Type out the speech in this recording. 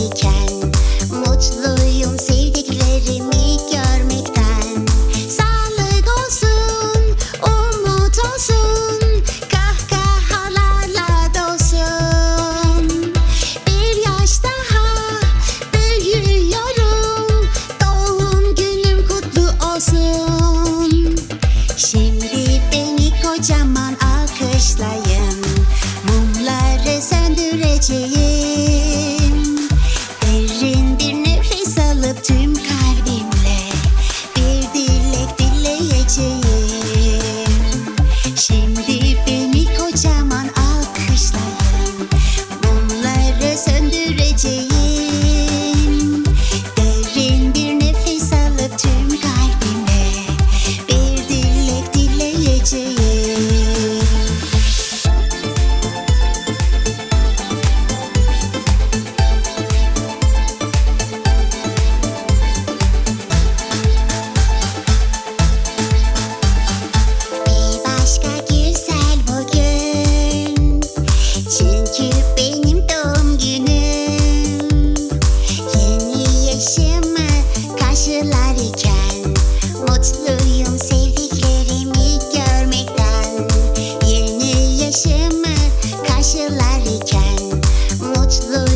iken Mutluyum sevdiklerimi görmekten. Sağlık olsun, umut olsun Kahkahalarla dolsun. Bir yaş daha büyüyorum Doğum günüm kutlu olsun. Şimdi beni kocaman alkışlayın Mumları söndüreceğim. Alkışlayın Mutluyum